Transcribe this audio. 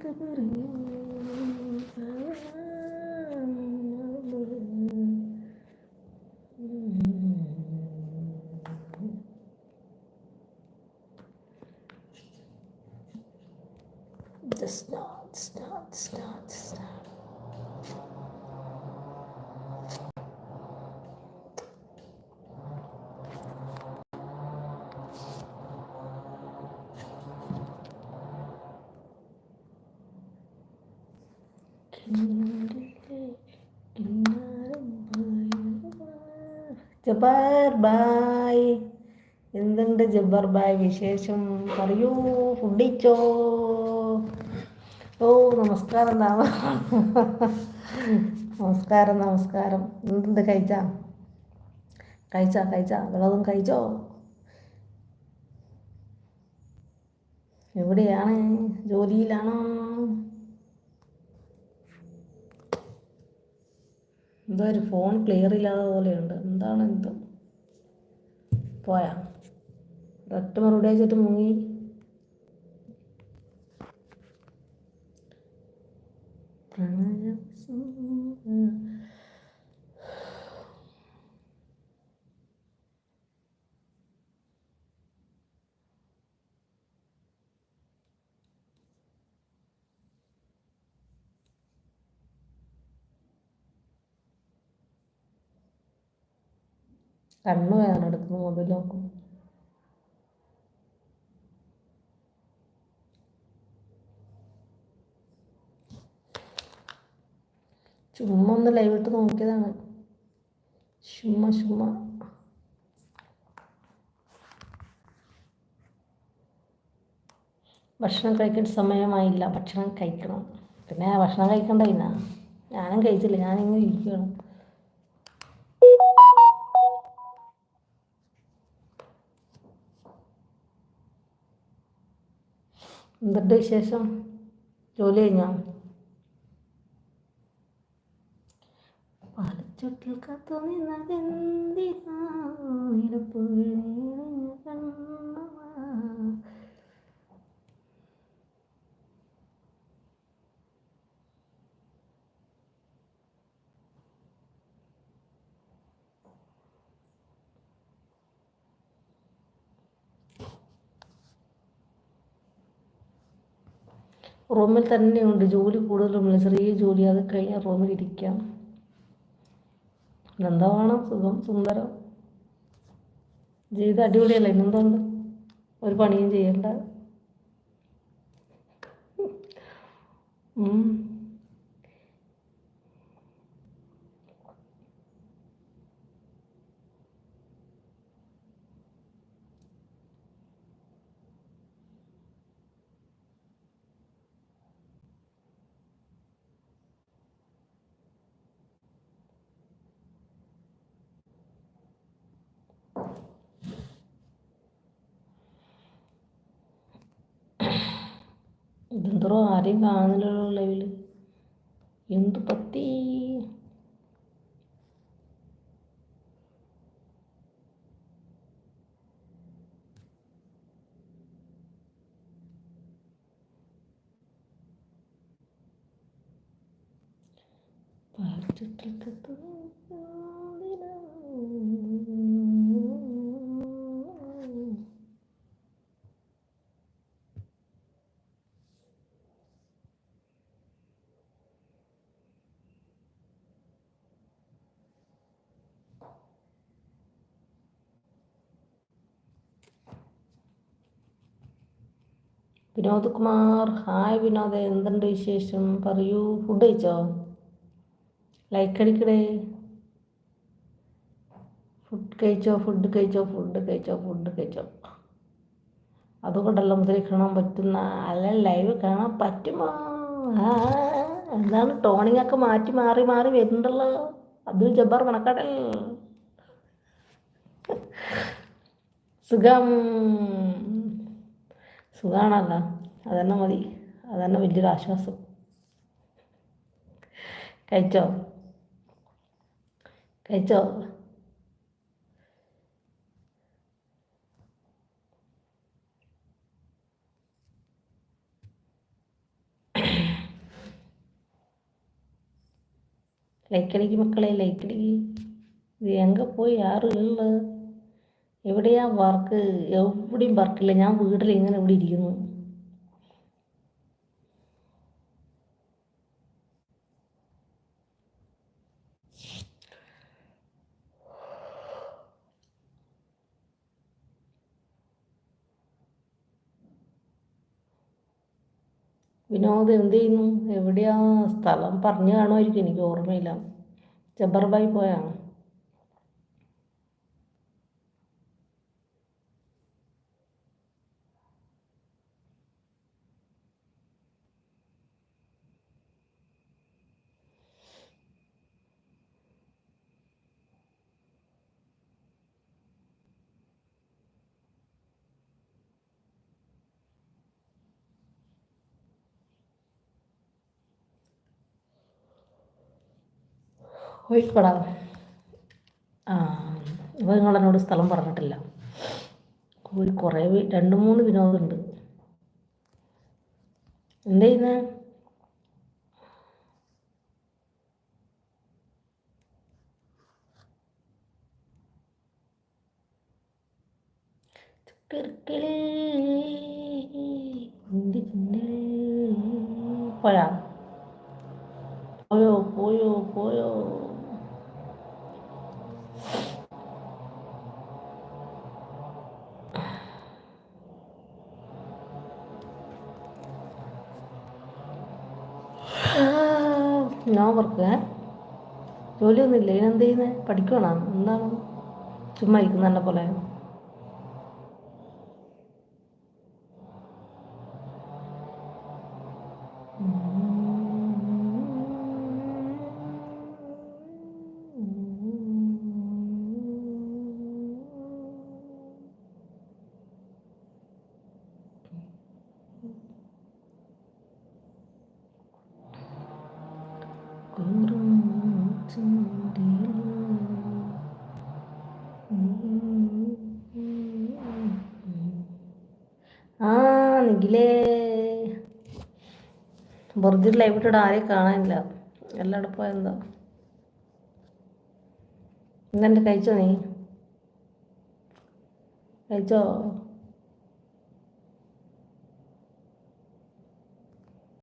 The start, start, start, start. Jabbar bhai. എന്തുണ്ട് Jabbar bye വിശേഷം? പറയൂ ഫുഡിച്ചോ? ഓ നമസ്കാരം താമ നമസ്കാരം നമസ്കാരം. എന്തുണ്ട് കഴിച്ചാ? കഴിച്ചാ കഴിച്ചാ. വെള്ളതും കഴിച്ചോ? എവിടെയാണ്? ജോലിയിലാണോ? എന്തോ ഒരു ഫോൺ ക്ലിയർ ഇല്ലാതെ പോലെയുണ്ട്. എന്താണ് എന്തോ പോയാ. ഒരൊറ്റ മറുപടി അയച്ചിട്ട് മുങ്ങി. പ്രണയ. കണ്ണ് വേദന എടുക്കുന്നു മൊബൈൽ നോക്കും ചുമ്മാ ഒന്ന് ലൈവ് ഇട്ട് നോക്കിയതാണ്. ചുമ്മാ ചുമ്മാ. ഭക്ഷണം കഴിക്കേണ്ട സമയമായില്ല. ഭക്ഷണം കഴിക്കണം. പിന്നെ ഭക്ഷണം കഴിക്കണ്ട പിന്നെ. ഞാനും കഴിച്ചില്ല. ഞാനിങ്ങനെ ഇരിക്കുകയാണ് എന്തുണ്ട് വിശേഷം ജോലി കഴിഞ്ഞോ? പാലച്ചോട്ടിൽ തോന്നി നിന്നതെന്തിനാ റൂമിൽ തന്നെയുണ്ട്. ജോലി കൂടുതലുമില്ല ചെറിയ ജോലി. അത് കഴിഞ്ഞാൽ റൂമിൽ ഇരിക്കാം. എന്താണ് സുഖം. സുന്ദരം. ജീവിതം അടിപൊളിയല്ല? ഇന്നെന്തുണ്ട് ഒരു പണിയും ചെയ്യണ്ട. ഇതെന്തോ ആരെയും കാണുന്നില്ലല്ലോ ലൈവിൽ എന്ത് പത്തി പാട്ടിട്ടൊക്കെ വിനോദ് കുമാർ ഹായ് വിനോദ് എന്തുണ്ട് വിശേഷം? പറയൂ. ഫുഡ് കഴിച്ചോ? ലൈക്ക് അടിക്കടേ. ഫുഡ് കഴിച്ചോ ഫുഡ് കഴിച്ചോ ഫുഡ് കഴിച്ചോ ഫുഡ് കഴിച്ചോ. അതുകൊണ്ടല്ല മുതലേ കാണാൻ പറ്റുന്ന അല്ല ലൈവ് കാണാൻ പറ്റുമോ? എന്താണ് ടോണിങ് ഒക്കെ മാറ്റി മാറി മാറി വരുന്നുണ്ടല്ലോ. അബ്ദുൽ ജബ്ബാർ മണക്കാടൽ സുഖം. സുഖമാണല്ലോ അതന്നെ മതി. അതന്നെ വലിയൊരു ആശ്വാസം. കഴിച്ചോ? കഴിച്ചോ? ലൈക്കടിக்கு മക്കളെ லைக்கடிக்கு ഇത് എങ്ക പോയി யார் இல்லை എവിടെയാ വർക്ക് എവിടെയും വർക്കില്ല ഞാൻ വീട്ടിൽ ഇങ്ങനെ ഇവിടെ ഇരിക്കുന്നു. വിനോദ് എന്ത് ചെയ്യുന്നു? എവിടെയാ? സ്ഥലം പറഞ്ഞു കാണുമായിരിക്കും. എനിക്ക് ഓർമ്മയില്ല. ജബർബായി പോയാണ്. കോഴിക്കോടാ ആ അപ്പോൾ നിങ്ങളെന്നോട് സ്ഥലം പറഞ്ഞിട്ടില്ല. കോഴി കുറേ രണ്ട് മൂന്ന് വിനോദമുണ്ട്. എന്ത് ചെയ്യുന്നത് പോയാ? പോയോ പോയോ പോയോ. ഞാൻ വർക്ക് ജോലിയൊന്നുമില്ല. ഇതിനെന്ത് ചെയ്യുന്നത് പഠിക്കണോ എന്താണ്? ചുമ്മാ ഇരിക്കുന്ന പോലെ. ആ നിഖിലേ. വെറുതെ ആരെയും കാണാനില്ല. എല്ലാവിടെ പോയെന്താ ഇന്നെന്റെ കഴിച്ചോ നീ? കഴിച്ചോ?